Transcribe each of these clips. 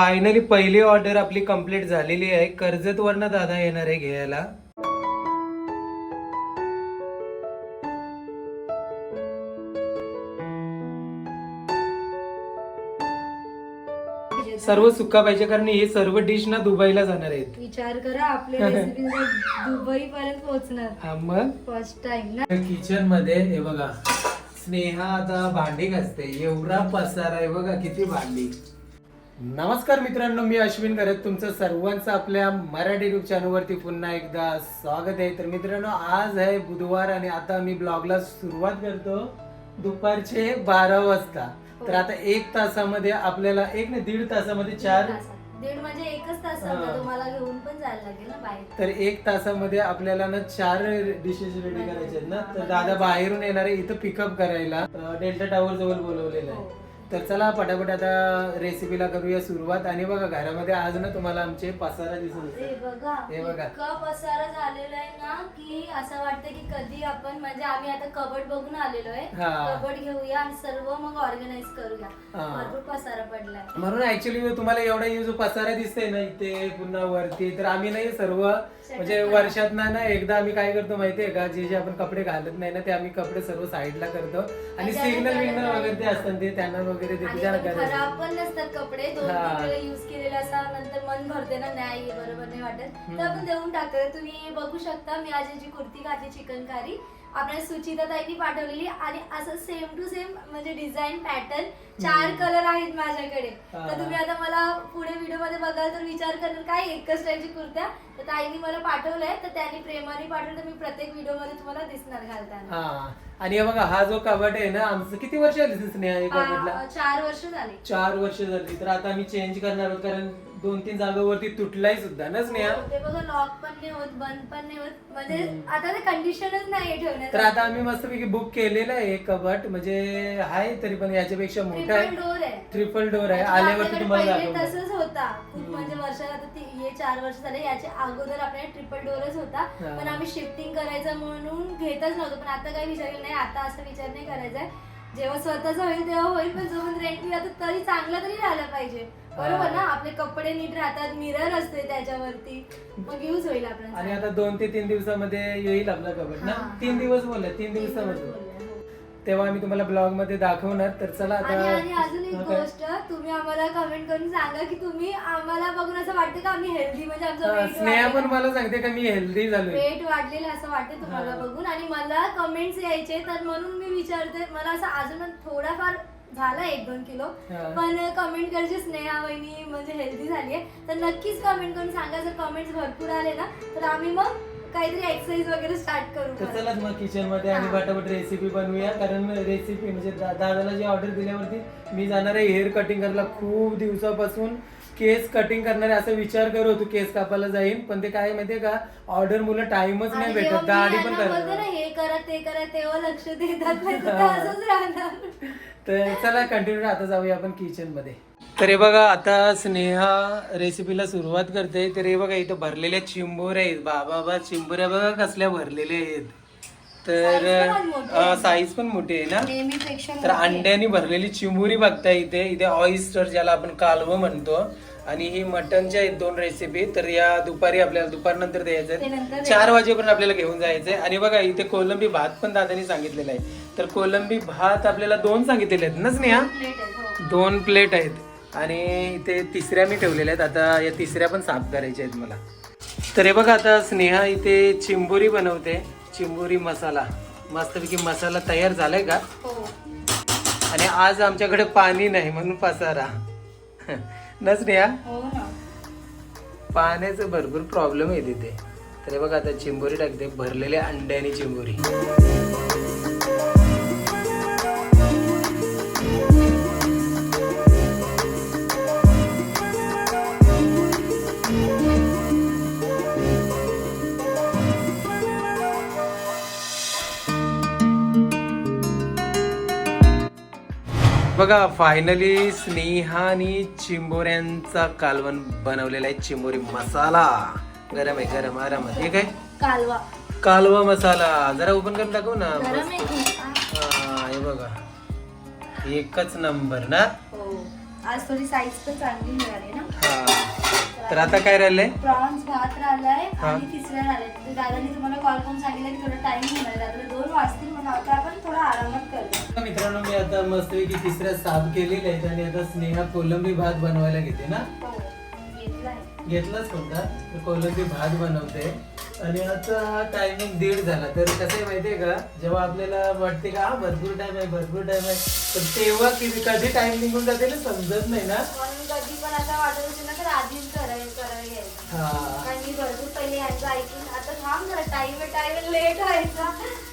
Finally पहिली order आपली complete झालेली आहे. कर्जत वरनं दादा येणार आहे घ्यायला. सर्व सुका पाहिजे कारण हे सर्व डिश ना दुबईला जाणार आहेत. विचार करा आपल्या रेसिपी दुबई पर्यंत पोहोचणार. हा मग? फर्स्ट टाइम ना. किचनमध्ये हे बघा स्नेहा आता भांडी घासते. एवढा पसार आहे बघा किती भांडी. नमस्कार मित्रांनो मी अश्विन करत तुमचं सर्वांचं आपल्या मराठी युट्यूब चॅनल वरती पुन्हा एकदा स्वागत आहे. तर मित्रांनो आज आहे बुधवार आणि आता मी ब्लॉगला सुरुवात करतो दुपारचे बारा वाजता. तर आता एक तासामध्ये आपल्याला एक नाही दीड तासामध्ये चार दीड म्हणजे एकच तास हा. समजा तुम्हाला घेऊन पण जायला लागेल ना बाहेर. तर एक तासामध्ये आपल्याला ना चार डिशेस रेडी करायचे आहेत ना. तर दादा बाहेरून येणार आहे इथं पिकअप करायला. डेल्टा टावर जवळ बोलवलेलं आहे. हो. तर चला पटापट आता रेसिपीला करूया सुरुवात आणि बघा घरामध्ये आज ना तुम्हाला आमचे पसारा दिसून अरे. बघा हे बघा. इतका पसारा झालेला आहे ना की असं वाटतं की कधी आपण म्हणजे आम्ही आता कबड बघून आलेलो आहे हा. कबड घेऊया आणि सर्व मग ऑर्गनाइज करूया हा. भरपूर पसारा पडलाय म्हणून ऍक्च्युली तुम्हाला एवढा हे जो पसारा दिसतोय ना इथे पुन्हा वरती तर आम्ही नाही सर्व म्हणजे वर्षात ना ना एकदा आम्ही काय करतो माहितीये का जे जे आपण कपडे घालत नाही ना ते आम्ही कपडे सर्व साईडला करतो आणि आणि सिग्नल विग्नल वगैरे ते असतात ते त्यांना वगैरे ते आणि तुझ्या पण खराब पण नसतात कपडे दोन हा. तीन वेळा युज केलेले असा नंतर मन भरते ना नाही बरोबर नाही वाटत. तर आपण देऊन टाकतो तुम्ही बघू शकता मी आज जी कुर्ती घातली चिकन कारी आपल्या सुचिता ताईनी पाठवलेली आणि असं सेम टू सेम म्हणजे डिझाईन पॅटर्न चार कलर आहेत माझ्याकडे. हा. तर तुम्ही आता मला पुढे व्हिडिओमध्ये बघाल तर विचार करणार काय एकच टाईपची कुर्त्या तर ताईनी मला पाठवलंय तर त्यांनी प्रेमाने पाठवलं तर मी प्रत्येक व्हिडिओमध्ये तुम्हाला दिसणार घालताना. हा. आणि हे बघा हा जो कबट आहे ना आमचं किती वर्ष झाली स्नेहा या कबटला? हा, चार वर्ष झाली. चार वर्ष झाली. तर आता आम्ही चेंज करणार आहोत कारण दोन तीन जागेवरती तुटलाय सुद्धा ना स्नेहा हो, ते बघा लॉक पण नाही होत बंद पण नाही होत. म्हणजे आता ते कंडिशनच नाही ठेवण्यात तर आता आम्ही मस्तपैकी बुक केलेलं आहे एक कबट. म्हणजे आहे तरी पण याच्यापेक्षा मोठं आहे. डोर आहे. ट्रिपल डोर आहे. म्हणजे आल्यावरती तुम्हाला तसंच होता. खूप म्हणजे वर्षात आता ती- हे चार वर्ष झाले याच्या अगोदर आपल्याला ट्रिपल डोरच होता. पण आम्ही शिफ्टिंग करायचं म्हणून घेतच नव्हतो. पण आता काही विचार नाही. आता असं विचार नाही करायचा. जेव्हा स्वतःच होईल तेव्हा होईल. पण जोपर्यंत रेंट मी आता तरी चांगला तरी राहायला पाहिजे. बरोबर ना? आपले कपडे नीट राहतात. मिरर असते त्याच्यावरती. मग यूज होईल आणि आपल्याला आता दोन ते तीन दिवसामध्ये येईल आपला कबट ना? तीन. दिवस बोलले. तीन दिवसामध्ये. तेव्हा आम्ही तुम्हाला ब्लॉगमध्ये दाखवणार तर चला आणि आणि अजून एक? गोष्ट तुम्ही आम्हाला कमेंट करून सांगा की तुम्ही आम्हाला बघून असं वाटतं का आम्ही हेल्दी म्हणजे आमचं हा, weight स्नेहा पण वाढलेलं- मला सांगते का मी हेल्दी झालोय वेट वाढलेलं असं वाटतं तुम्हाला हा. बघून आणि मला कमेंट्स यायचे तर म्हणून मी विचारते मला असं अजून थोडाफार झाला एक दोन किलो हा. पण कमेंट करायची स्नेहा वहिनी म्हणजे हेल्दी झाली आहे तर नक्कीच कमेंट करून सांगा जर कमेंट्स भरपूर आले ना तर आम्ही मग काहीतरी एक्सरसाइज वगैरे स्टार्ट करू तर चला मग किचनमध्ये आणि. पटापट रेसिपी बनवूया. कारण रेसिपी म्हणजे दा- दादाला जी ऑर्डर दिल्यावरती मी जाणार आहे हेअर कटिंग करायला खूप दिवसापासून. केस कटिंग करणारे असा विचार करत होतो केस कापायला जाईन. पण ते काय माहितीये का? ऑर्डर मुलं टाइमच नाही भेटत. मी दाढी पण यांना बोलते ना करणार हे करा ते करा तेव्हा लक्ष देतात. नाही तर ते. असंच राहणार. तर चला कंटिन्यू आता जाऊया आपण किचनमध्ये. तर हे बघा आता स्नेहा रेसिपीला सुरुवात करते. तर हे बघा इथं भरलेल्या चिंबोऱ्या आहेत. बाबा बा चिंबोऱ्या बघा कसल्या भरलेल्या आहेत. तर. साईज पण मोठी आहे ना? तर अंड्याने भरलेली चिंबोरी बघता इथे. इथे ऑइस्टर ज्याला आपण कालवं म्हणतो. आणि ही मटनच्या आहेत दोन रेसिपी तर या दुपारी आपल्याला दुपारनंतर द्यायचं चार वाजेपर्यंत आपल्याला घेऊन जायचंय. आणि बघा इथे कोलंबी भात पण दादानी सांगितलेला आहे. तर कोलंबी भात आपल्याला दोन सांगितलेले आहेत ना स्नेहा? हो. दोन प्लेट आहेत. आणि इथे तिसऱ्या मी ठेवलेल्या आहेत. आता या तिसऱ्या पण साफ करायच्या आहेत मला. तर हे बघा आता स्नेहा इथे चिंबोरी बनवते. चिंबोरी मसाला. मस्तपैकी मसाला तयार झालाय का? हो. आणि आज आमच्याकडे पाणी नाही म्हणून पसारा. ना स्नेहा? हो ना. पाण्याचं भरपूर प्रॉब्लेम आहे तिथे. तर हे बघा आता चिंबोरी टाकते. भरलेल्या अंड्याने चिंबोरी. बघा फायनली स्नेहानी चिंबोऱ्यांचा कालवण बनवलेला आहे. चिंबोरी मसाला. गरम आहे गरम आरामात. हे काय? कालवा. कालवा मसाला. जरा ओपन करून टाकू ना. गरम आहे खूप. हा हे बघा. एकच नंबर ना? हो. आज थोडी साईज पण चांगली मिळाली ना? तर आता काय राहिलंय? प्रॉन्स भात राहिलाय हा. आणि तिसऱ्या राहिलाय. तर दादानी तुम्हाला कॉल करून सांगितलं की थोडा टाइम होणार आहे. रात्री दोन वाजतील म्हणून आता आपण थोडा आरामात करूया. मित्रांनो मी आता मस्तपैकी तिसऱ्या साफ केलेले आहेत आणि आता स्नेहा कोलंबी भात बनवायला घेते ना? हो घेतलाय. घेतलाच कोणता? कोलंबी भात बनवते. आणि आता टायमिंग दीड झाला. तर कसं आहे माहितीये का? जेव्हा आपल्याला वाटते का हा भरपूर टाइम आहे भरपूर टाइम आहे तर तेव्हा किती कधी टाइम निघून जाते ना समजत नाही ना. म्हणून कधी पण असं वाटत असेल ना तर आधीच करायला करायला घ्यायचं हा. कारण मी भरपूर पहिले यांचं ऐकून आता थांब जरा आहे लेट व्हायचा.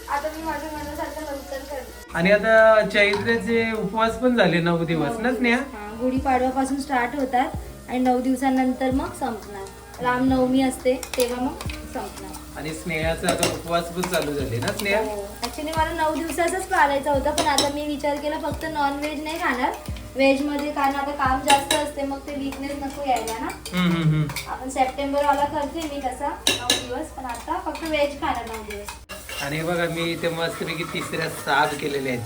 आता मी माझ्या मनासारखं लवकर करते. आणि आता चैत्र्याचे उपवास पण झाले नऊ दिवस ना स्नेहा? हा, गुढीपाडव्यापासून स्टार्ट होतात आणि नऊ दिवसानंतर मग संपणार. रामनवमी असते तेव्हा मग संपणार. आणि स्नेहाचा आता उपवास पण चालू झाले ना स्नेहा? ऍक्च्युली मला नऊ दिवसाचाच पाळायचा होता पण आता मी विचार केला फक्त नॉन व्हेज नाही खाणार. व्हेजमध्ये कारण आता काम जास्त असते मग ते वीकनेस नको यायला ना. हम्म, हम्म, हम्म. आपण सप्टेंबर वाला करते मी तसा नऊ दिवस पण आता फक्त व्हेज खाणार नऊ दिवस. आणि बघा मी इथे मस्तपैकी तिसऱ्या साफ केलेल्या आहेत.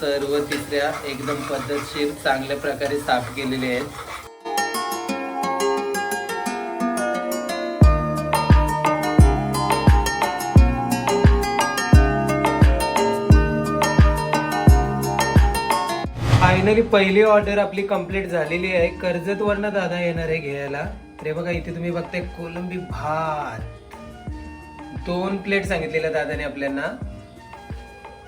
सर्व तिसऱ्या एकदम पद्धतशीर चांगल्या प्रकारे साफ केलेले आहेत. फायनली पहिली ऑर्डर आपली कंप्लीट झालेली आहे. कर्जत वरनं दादा येणार आहे घ्यायला. तर बघा इथे तुम्ही बघताय कोलंबी भात. दोन प्लेट सांगितलेल्या दादाने आपल्याला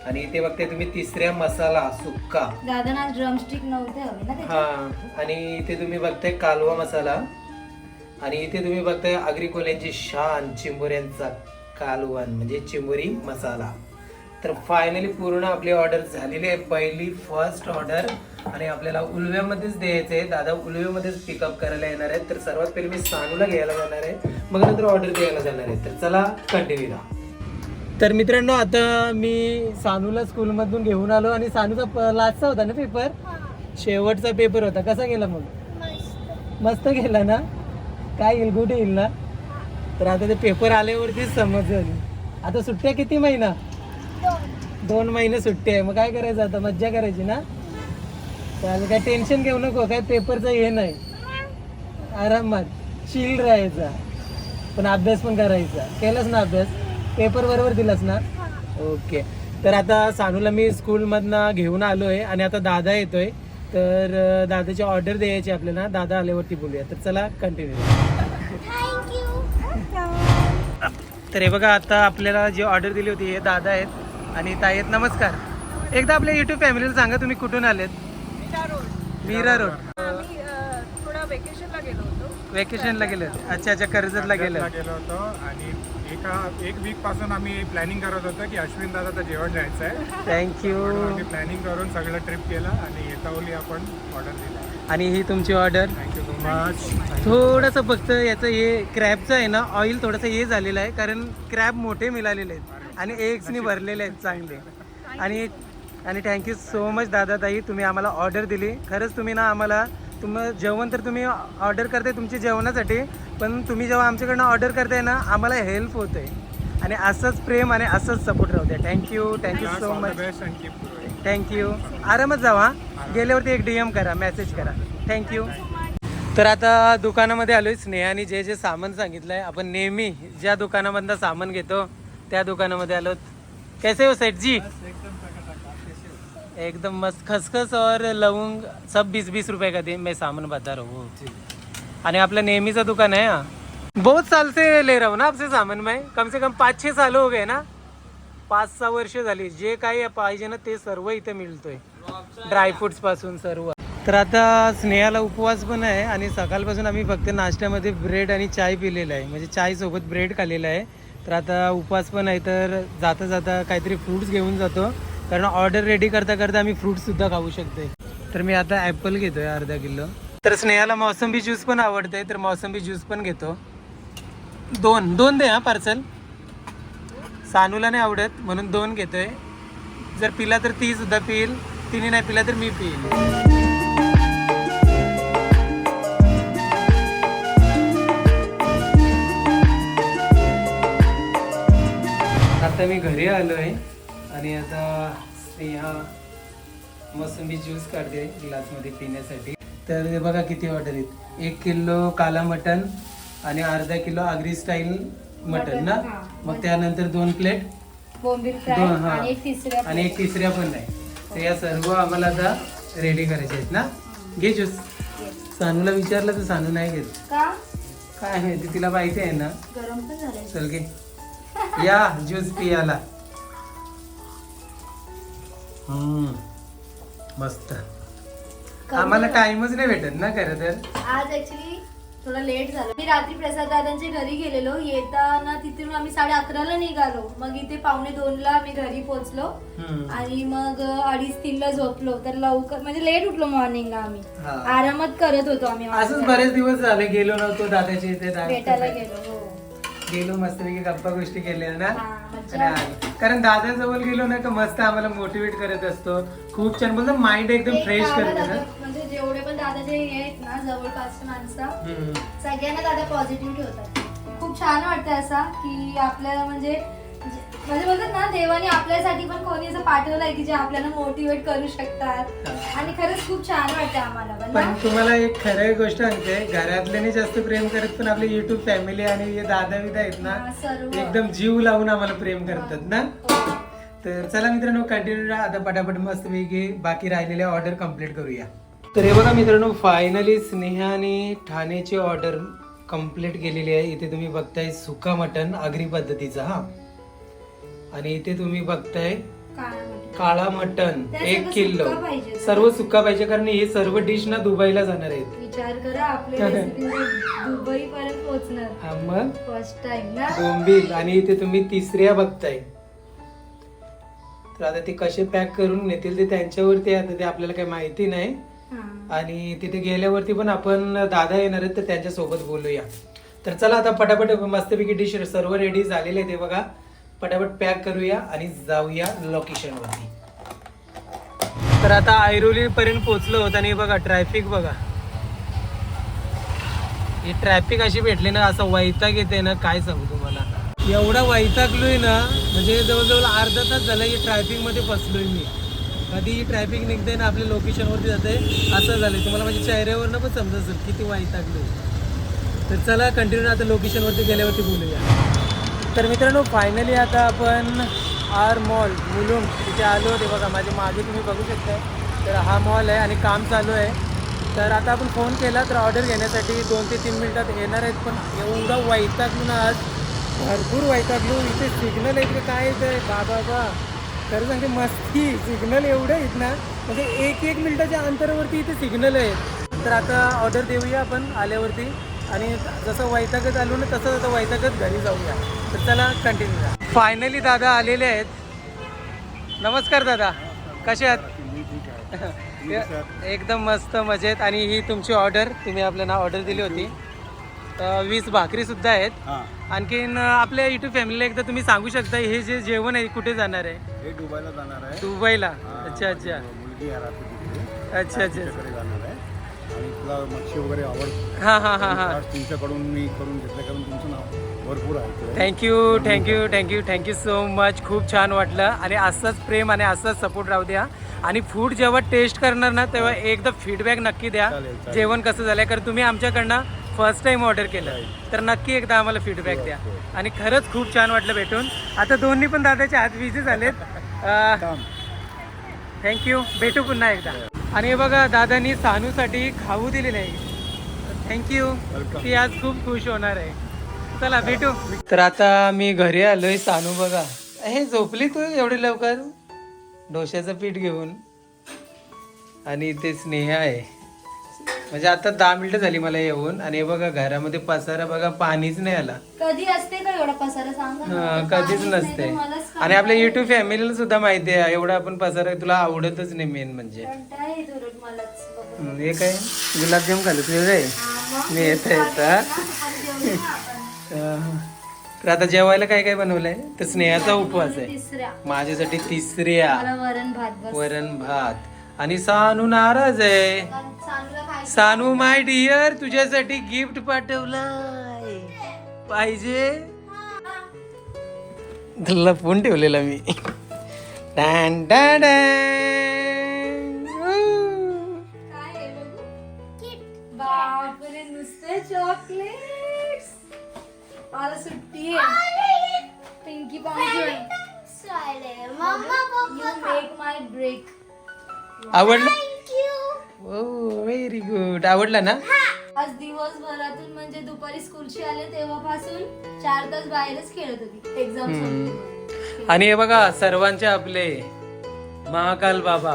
आणि इथे बघताय तुम्ही तिसऱ्या मसाला सुक्का. दादा ड्रमस्टिक नव्हते हवे ना हा आणि इथे तुम्ही बघताय कालवा मसाला. आणि इथे तुम्ही बघताय आगरी कोल्यांची शान चिंबोऱ्यांचा कालवण म्हणजे चिंबोरी मसाला. तर फायनली पूर्ण आपली ऑर्डर झालेली आहे. पहिली फर्स्ट ऑर्डर आणि आपल्याला उलव्यामध्येच द्यायचं आहे. दादा उलव्यामध्येच पिकअप करायला येणार आहे तर सर्वात पहिले मी सानूला घ्यायला जाणार आहे. मग नंतर ऑर्डर द्यायला जाणार आहे. तर चला कंटिन्यू राहा तर मित्रांनो आता मी सानूला स्कूलमधून घेऊन आलो आणि सानूचा लास्टचा होता ना पेपर शेवटचा पेपर होता. कसा गेला मग? मस्त. गेला ना? काय येईल गुड येईल ना? तर आता ते पेपर आल्यावरतीच समजेल आता सुट्ट्या किती महिना? दोन महिने सुट्टी आहे. मग काय करायचं आता? मज्जा करायची ना? चालेल काय टेन्शन घेऊ नको. काय पेपरचं हे नाही. आरामात चिल राहायचा. पण अभ्यास पण करायचा. केलास ना अभ्यास? पेपर बरोबर दिलास ना? ओके तर आता सानूला मी स्कूलमधनं घेऊन आलो आहे आणि आता दादा येतोय. तर दादाची ऑर्डर द्यायची आपल्याला. दादा आल्यावरती बोलूया. तर चला कंटिन्यू तर हे बघा आता आपल्याला जी ऑर्डर दिली होती हे दादा आहेत. आणि ताई आहेत नमस्कार. एकदा आपल्या युट्यूब फॅमिलीला सांगा तुम्ही कुठून आलेत? मीरा रोड. वेकेशनला गेलो होतो. वेकेशनला गेले अच्छा अच्छा कर्जतला गेलं होतो आणि एका एक वीकपासून आम्ही प्लॅनिंग करत होतो की अश्विन दादाचं जेवण जायचं आहे थँक्यू आम्ही प्लॅनिंग करून सगळं ट्रिप केलं आणि येतावली आपण ऑर्डर दिली. आणि ही तुमची ऑर्डर थँक्यू सो मच थोडंसं फक्त याचं हे क्रॅबचं आहे ना ऑइल थोडंसं हे झालेलं आहे कारण क्रॅब मोठे मिळालेले आहेत. आणि एग्सनी भरलेले आहेत चांगले. आणि आणि थँक्यू सो मच दादा ताई तुम्ही आम्हाला ऑर्डर दिली. खरंच तुम्ही ना आम्हाला तुम जेवण तर तुम्ही ऑर्डर करताय तुमची जेवणासाठी पण तुम्ही जेव्हा आमच्याकडनं ऑर्डर करताय ना आम्हाला हेल्प होते आणि असंच प्रेम आणि असंच सपोर्ट राहू द्या. Thank you thank you so much thank you आरामात जावा. गेल्यावरती एक डी एम करा मेसेज करा. थँक्यू तर आता दुकानामध्ये आलोय स्नेहाने जे जे सामान सांगितलं आहे आपण नेहमी ज्या दुकानामधनं सामान घेतो त्या दुकानामध्ये आलो. कैसे हो सेठ जी? एकदम मस्त. खसखस और लवंग सब बीस बीस रुपए का दे. मैं सामान बता रहा हूँ. आणि आपलं नेहमीचं दुकान आहे हा. बहुत साल से ले रहा हूँ ना आपसे सामान मैं. कम से कम पाच छे साल हो गए ना. पाच सहा वर्ष झाली. जे काही पाहिजे ना ते सर्व इथे मिळतोय. ड्रायफ्रुट्सपासून सर्व. तर आता स्नेहाला उपवास पण आहे आणि सकाळपासून आम्ही फक्त नाश्त्यामध्ये ब्रेड आणि चाय पिलेलं आहे. म्हणजे चाय सोबत ब्रेड खाल्लेलं आहे. तर आता उपवास पण आहे तर जाता जाता काहीतरी फ्रुट्स घेऊन जातो. कारण ऑर्डर रेडी करता करता आम्ही फ्रुट्स सुद्धा खाऊ शकते तर मी आता ॲपल घेतोय अर्धा किलो. तर स्नेहाला मोसंबी ज्यूस पण आवडते तर मोसंबी ज्यूस पण घेतो. दोन दोन दे हा पार्सल सानूला नाही आवडत म्हणून दोन घेतोय. जर पिला तर ती सुद्धा पिईल तिने नाही पिला तर मी पिईल. आता मी घरी आलो आहे आणि आता स्नेहा मोसंबी ज्यूस काढते ग्लासमध्ये पिण्यासाठी. तर हे बघा किती ऑर्डर आहेत. एक किलो काला मटन आणि अर्धा किलो आगरी स्टाईल मटन ना. मग त्यानंतर दोन प्लेट दोन हा. आणि एक तिसऱ्या पण नाही. तर या सर्व आम्हाला आता रेडी करायचे आहेत ना? घे ज्यूस सानूला विचारलं तर सानू नाही घेत. काय माहिती तिला माहिती आहे ना? गरम पण चल घे. या ज्यूस पियाला हम्म. मस्त. आम्हाला टाइमच नाही भेटत ना खरं तर. आज ऍक्च्युली थोडा लेट झालं. मी रात्री प्रसाद दादांच्या घरी गेलेलो. येताना तिथून आम्ही साडे अकराला निघालो. मग इथे पावणे दोनला आम्ही घरी पोहोचलो. हम्म. आणि मग अडीच तीनला झोपलो. तर लवकर म्हणजे लेट उठलो मॉर्निंगला आम्ही. हा. आरामात करत होतो आम्ही असंच बरेच दिवस झाले गेलो नव्हतो दादाच्या इथे भेटायला गेलो. गेलो मस्तपैकी गप्पा गोष्टी केल्या ना? आणि आलो. कारण दादाजवळ गेलो ना का मस्त आम्हाला मोटिवेट करत असतो. खूप छान बोलतो माइंड एकदम एक फ्रेश गावात करते ना? म्हणजे जेवढे पण दादाचे हे आहेत ना जवळपासचे माणसं हम्म. सगळ्यांना दादा पॉझिटिव्ह ठेवतात. खूप छान वाटतं असं की आपल्याला म्हणजे म्हणजे बोलतात ना देवाने आपल्यासाठी पण कोणी असं पाठवलंय की जे आपल्याला मोटिवेट करू शकतात. आणि खरंच खूप छान वाटतं आम्हाला. पण. तुम्हाला एक खरं गोष्ट सांगते घरातल्याने जास्त प्रेम करत पण आपले युट्यूब फॅमिली आणि हे दादा विदा आहेत ना हा, सर्व. एकदम जीव लावून आम्हाला प्रेम करतात ना? हो. तर चला मित्रांनो कंटिन्यू आता पटापट मस्त पैकी बाकी राहिलेल्या ऑर्डर कंप्लीट करूया. तर हे बघा मित्रांनो फायनली स्नेहाने ठाण्याची ऑर्डर कंप्लीट केलेली आहे. इथे तुम्ही बघताय सुका मटन आगरी पद्धतीचा हा. आणि इथे तुम्ही बघताय? काळा मटन एक किलो. सर्व सुका पाहिजे कारण हे सर्व डिश ना दुबईला जाणार आहेत. विचार करा आपल्या दुबई पर्यंत पोहोचणार. हा मग? फर्स्ट टाइम ना? बोंबील. आणि इथे तुम्ही तिसऱ्या बघताय. तर आता ते कसे पॅक करून नेतील ते त्यांच्यावरती. आता ते आपल्याला काही माहिती नाही. हा. आणि तिथे गेल्यावरती पण आपण दादा येणार आहेत तर त्यांच्यासोबत बोलूया. तर चला आता पटापट मस्तपैकी डिश सर्व रेडी झालेले ते बघा. पटापट पॅक करूया आणि जाऊया लोकेशनवरती तर आता ऐरोलीपर्यंत पोचलो पोहोचलो होत आणि बघा ट्रॅफिक बघा. ही ट्रॅफिक अशी भेटली ना असं वैताग येते ना काय सांगू तुम्हाला. एवढा वैतागलोय ना म्हणजे जवळजवळ अर्धा तास झाला ही ट्रॅफिकमध्ये फसलोय मी. कधी ही ट्रॅफिक निघते ना आपल्या लोकेशनवरती जाते असं झालंय. तुम्हाला माझ्या चेहऱ्यावरनं पण समजत असेल किती वैतागलोय. तर चला कंटिन्यू आता लोकेशनवरती गेल्यावरती बोलूया. तर मित्रांनो फायनली आता आपण आर मॉल मुलुंग तिथे आलो होते बघा. माझ्या मागे तुम्ही बघू शकता तर हा मॉल आहे आणि काम चालू आहे. तर आता आपण फोन केला तर ऑर्डर घेण्यासाठी दोन ते तीन मिनिटात येणार आहेत. पण एवढा वैतागलो ना आज. भरपूर वैतागलो. इथे सिग्नल आहे इकडे काय येतं बाबा बा खरं सांगते मस्ती. सिग्नल एवढं आहेत ना म्हणजे एक एक मिनिटाच्या अंतरावरती इथे सिग्नल आहेत तर आता ऑर्डर देऊया आपण आल्यावरती. आणि जसं वैतागत आलो ना तसं आता वैतागत घरी जाऊया. तर चला कंटिन्यू फायनली दादा आलेले आहेत. नमस्कार दादा. कसे आहात? एकदम मस्त मजेत. आणि ही तुमची ऑर्डर तुम्ही आपल्याला ऑर्डर दिली होती. वीस भाकरी सुद्धा आहेत. आणखीन आपल्या युट्यूब फॅमिलीला एकदा तुम्ही सांगू शकता हे जे जेवण आहे कुठे जाणार आहे? हे दुबईला जाणार आहे. दुबईला. अच्छा अच्छा. अच्छा अच्छा. आणि तुला मच्छी वगैरे आवड. हां हां हां हां. तुमच्याकडून मी करून घेतलं कारण तुमचं नाव भरपूर आहे thank you thank you thank you thank you so much खूप छान वाटलं. आणि असंच प्रेम आणि असंच सपोर्ट राहू द्या. आणि फूड जेव्हा टेस्ट करणार ना तेव्हा एकदा फीडबॅक नक्की द्या. जेवण कसं झालंय? कारण तुम्ही आमच्याकडनं फर्स्ट टाइम ऑर्डर केलं. तर नक्की एकदा आम्हाला फीडबॅक द्या. आणि खरंच खूप छान वाटलं भेटून. आता दोन्ही पण दादाचे हात बिझी झालेत. थँक्यू भेटू पुन्हा एकदा. आणि हे बघा दादानी सानूसाठी खाऊ दिले नाही थँक्यू. ती आज खूप खुश होणार आहे. चला भेटू. तर आता मी घरी आलोय सानू बघा. हे झोपली तू एवढी लवकर? डोश्याचं पीठ घेऊन. आणि ते स्नेहा आहे. म्हणजे आता दहा मिनिटं झाली मला येऊन आणि हे बघा घरामध्ये पसारा बघा पाणीच नाही आला. कधी असते का एवढा पसारा? सांगा ना. हा, कधीच पाणीच नाही नसते. तर मलाच आणि आपल्या युट्यूब फॅमिलीला सुद्धा माहिती आहे एवढा आपण पसारा तुला आवडतच नाही मेन म्हणजे. कंटाळा येतो उलट मलाच बघून. हम्म, हे काय? गुलाबजाम खालच रे? हा, मग मी येत आहे जेवलो ना आपण. तर आता जेवायला काय काय बनवलंय? तर स्नेहाचा उपवास आहे. तिसऱ्या. माझ्यासाठी तिसऱ्या. मला वरण भात बस. वरण भात. आणि सानू नाराज आहे. सानू माय डिअर तुझ्यासाठी गिफ्ट पाठवलाय. पाहिजे? लपवून ठेवलेला मी. डॅन डॅन. आवडलं? हो व्हेरी गुड आवडला ना? आज दिवसभरातून म्हणजे दुपारी स्कूलशी आले तेव्हापासून चार तास बाहेरच खेळत होती. एक्झाम आणि हे बघा सर्वांचे आपले. महाकाल बाबा.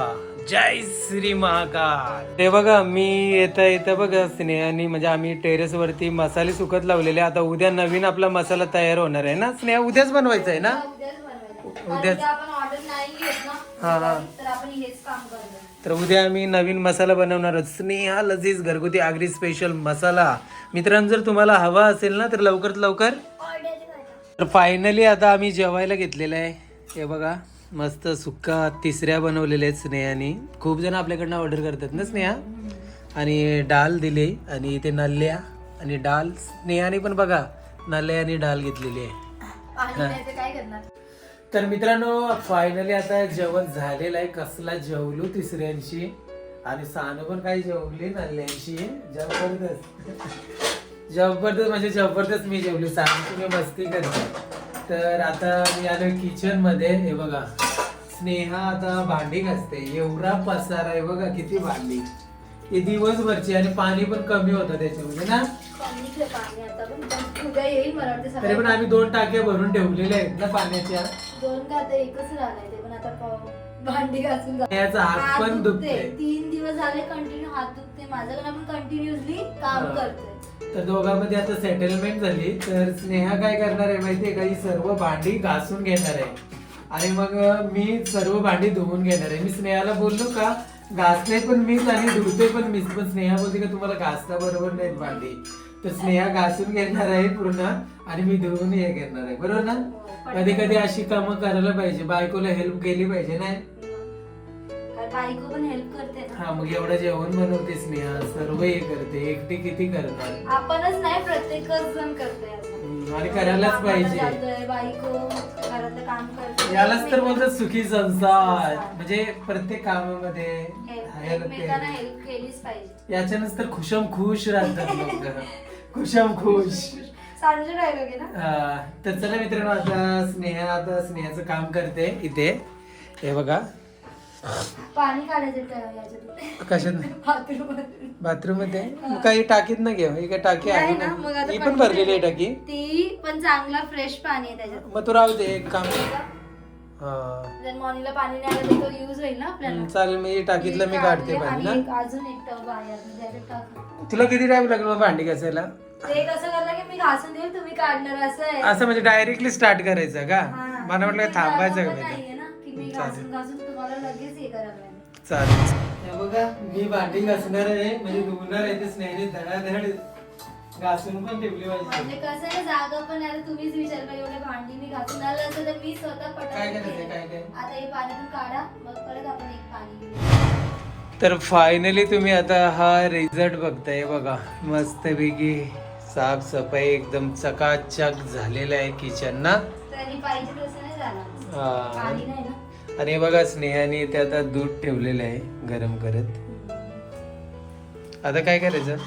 जय श्री महाकाल. ते बघा मी येता येतं बघा स्नेहानी. म्हणजे आम्ही टेरेस वरती मसाले सुकत लावलेले आता उद्या नवीन आपला मसाला तयार होणार आहे ना? स्नेहा उद्याच बनवायचा आहे ना? उद्याच हा, हा. तर आपण हेच काम करतो तर उद्या आम्ही नवीन मसाला बनवणार आहोत स्नेहा लजीज घरगुती आगरी स्पेशल मसाला. मित्रांनो जर तुम्हाला हवा असेल ना तर लवकरात लवकर. तर फायनली आता आम्ही जेवायला घेतलेलं आहे. हे बघा मस्त सुक्का तिसऱ्या बनवलेल्या आहेत स्नेहानी. खूप जण आपल्याकडनं ऑर्डर करतात ना स्नेहा? आणि डाल दिले आणि इथे नल्ल्या आणि डाल. स्नेहाने पण बघा नल्ल्या आणि डाल घेतलेली आहे. पाणी काय करणार? तर मित्रांनो फायनली आता जेवण झालेलं आहे. कसला जेवलो तिसऱ्यांशी? आणि सानू पण काही जेवली नल्ल्यांशी. जबरदस्त. जबरदस्त म्हणजे जबरदस्त मी जेवली. सानू तुम्ही मस्ती करते. तर आता मी आलो किचनमध्ये. हे बघा स्नेहा आता भांडी घासते. एवढा पसार आहे बघा किती भांडी. हे दिवसभरची आणि पाणी पण कमी होतं त्याच्यामध्ये ना? तरी पण आम्ही दोन टाक्या भरून ठेवलेल्या आहेत ना पाण्याच्या. दोन का आता एकच राहिलाय ते पण आता पाव- भांडी घासून जा- हात पण दुखते. तीन दिवस झाले कंटिन्यू हात दुखते. माझं कारण आपण कंटिन्युअसली काम हा. करतोय तर दोघांमध्ये आता सेटलमेंट झाली. तर स्नेहा काय करणार आहे माहितीये का? ही सर्व भांडी घासून घेणार आहे. आणि मग अं, मी सर्व भांडी धुवून घेणार आहे. मी स्नेहाला बोललो का? घासते पण मीच आणि धुते पण मीच. पण स्नेहा बोलते का तुम्हाला घासता बरोबर नाही भांडी. तर स्नेहा घासून घेणार आहे पूर्ण आणि मी धुवून हे घेणार आहे. बरोबर ना? कधी कधी अशी कामं करायला पाहिजे. बायकोला हेल्प केली पाहिजे नाही? कारण बायको पण हेल्प करते ना? हा मग एवढं जेवण बनवते स्नेहा. सर्व हे करते. एकटी किती करणार आपणच नाही प्रत्येकच जण. हम्म, आणि करायलाच पाहिजे. बायको काम करते. यालाच तर बोलतात सुखी संसार. म्हणजे प्रत्येक कामामध्ये help एकमेकांना केली. हेल्प केलीच पाहिजे. याच्यानंच तर खुशम खुश राहतात लोक. खुशम खुश. सांजू तर चला मित्रांनो आता स्नेहा आता स्नेहाचं काम करते इथे. हे बघा. पाणी काढायचं त्या- याच्यातून कशात? बाथरूममध्ये मग काही टाकीत ना घे ही काय टाकी आहे? नाही ना, मग ना आता ही पण पाणी भरलेली आहे. टाकी. ती पण चांगला फ्रेश पाणी आहे त्याच्यात. मग तू राहू दे एक काम हा जर मॉर्निंगला पाणी नाही आलं तर तो युज होईल ना आपल्याला चालेल मी टाकीतलं मी काढते पाणी आणि ना एक अजून एक टब आहे टाका. तुला किती टाइम लागला मग भांडी घासायला ते कसं करलं की मी घासून देईल तुम्ही काढणार असं आहे असं म्हणजे डायरेक्टली स्टार्ट करायचं का हा. मला म्हटलं ते थांबायचं का नाहीये ना की मी चालेल. घासून घासून तुम्हाला लगेच हे लागेल. चालेल बघा मी भांडी घासणार आहे म्हणजे धुवणार आहे ते स्नेहने धडाधड घासून पण ठेवली म्हणजे पाहिजे कसं आहे जागा पण आहे आता तुम्हीच विचार करा एवढे भांडी मी घासून आलं असं तर मी स्वतः काय पटापट करायचं केलं. काय काय? आता हे पाण्यातून काढा मग परत आपण एक पाणी घेऊ. तर फायनली तुम्ही आता हा रिझल्ट बघताय बघा. मस्तपैकी साफसफाई एकदम चकाचक झालेला आहे किचन ना तरी पाहिजे तसं नाही झालं हा. पाणी नाही ना? आणि हे बघा स्नेहाने ते आता दूध ठेवलेलं आहे गरम करत. आता काय करायचं?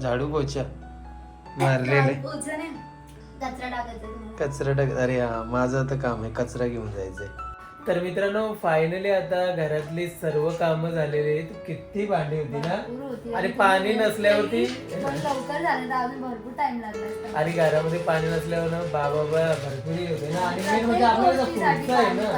झाडू पोचा मारलेलं कचरा टाक अरे हा माझं आता काम आहे कचरा घेऊन जायचंय. तर मित्रांनो फायनली आता घरातली सर्व कामं झालेली आहेत. किती भांडी होती ना? होती. आणि पाणी नसल्यावरती पण लवकर झालं तर अजून भरपूर टाइम लागला असता. आणि घरामध्ये पाणी नसल्यावर ना बाबा बा भरपूर हे होते ना. आणि मेन म्हणजे आपल्याला पुढचं आहे पाणी ना.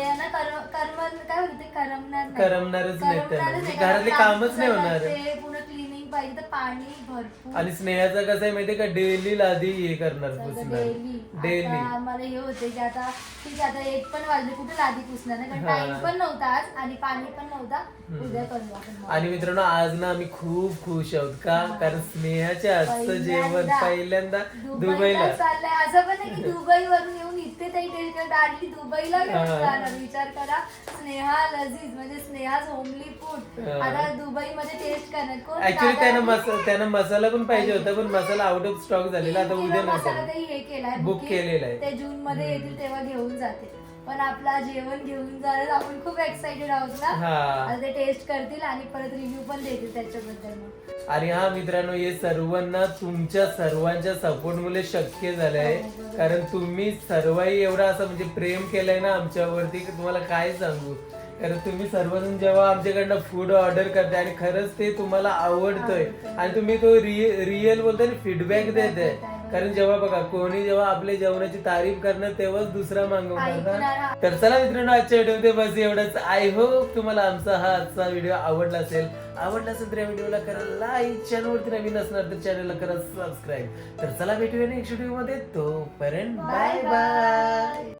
कर्म कर्म काय करमणार नाही. करमणारच नाही त्याला. करमणारच म्हणजे नाही. घरातले कामच नाही होणार. ते पुन्हा क्लिनिंग पाहिजे तर पाणी भरपूर आणि स्नेहाचं कसं आहे माहितीये का डेली लादी हे करणार पुसणार डेली डेली मला हे होते की आता ठीक आहे आता एक पण वाजले कुठे लादी पुसणार नाही कारण हा. टाइम पण नव्हता आज आणि पाणी पण नव्हता हम्म. उद्या करू आपण मग. आणि मित्रांनो आज ना आम्ही खूप खुश आहोत का कारण स्नेहाच्या आजचं जेवण पहिल्यांदा पहिल्यांदा दुबईला दुबईला चाललंय असं पण नाही की दुबई वरून येऊन इथे काही डायरेक्टली दुबईला घेऊन हा. जाणार विचार करा स्नेहा लजीज म्हणजे स्नेहाज होमली फूड हा. आता दुबई मध्ये टेस्ट करणार कोण ऍक्च्युली त्यानं मसा त्यानं मसाला पण पाहिजे होता पण मसाला आउट ऑफ स्टॉक झालेला आता तीन उद्या किलो मसाला नसेल काही हे केलाय booking. केलेला आहे. ते जून मध्ये येतील तेव्हा घेऊन जाते पण आपला जेवण घेऊन जाणार. आपण खूप एक्साइटेड आहोत ना? हा. आता ते टेस्ट करतील आणि परत रिव्ह्यू पण देतील त्याच्याबद्दल. मग आणि हा मित्रांनो हे सर्वांना तुमच्या सर्वांच्या सपोर्ट मुळे शक्य झालंय. हो, बरोबर. कारण तुम्ही सर्वही एवढं असं म्हणजे प्रेम केलंय ना आमच्यावरती की तुम्हाला काय सांगू? कारण तुम्ही सर्वजण जेव्हा आमच्याकडनं फूड ऑर्डर करते आणि खरंच ते तुम्हाला आवडतंय. आवडतंय. आणि तुम्ही तो रिअल बोलताय फीडबॅक Feedback देते देताय, कारण जेव्हा बघा कोणी जेव्हा आपल्या जेवणाची तारीफ करणार तेव्हाच दुसरा मागवणार. तर चला मित्रांनो आजच्या व्हिडिओ बस एवढंच. आय होप तुम्हाला आमचा हा आजचा व्हिडिओ आवडला असेल. आवडला असेल तर या व्हिडिओला करा लाईक चॅनलवरती नवीन असणार तर चॅनलला करा सबस्क्राईब तर चला भेटूया नेक्स्ट व्हिडिओमध्ये. तोपर्यंत बाय बाय.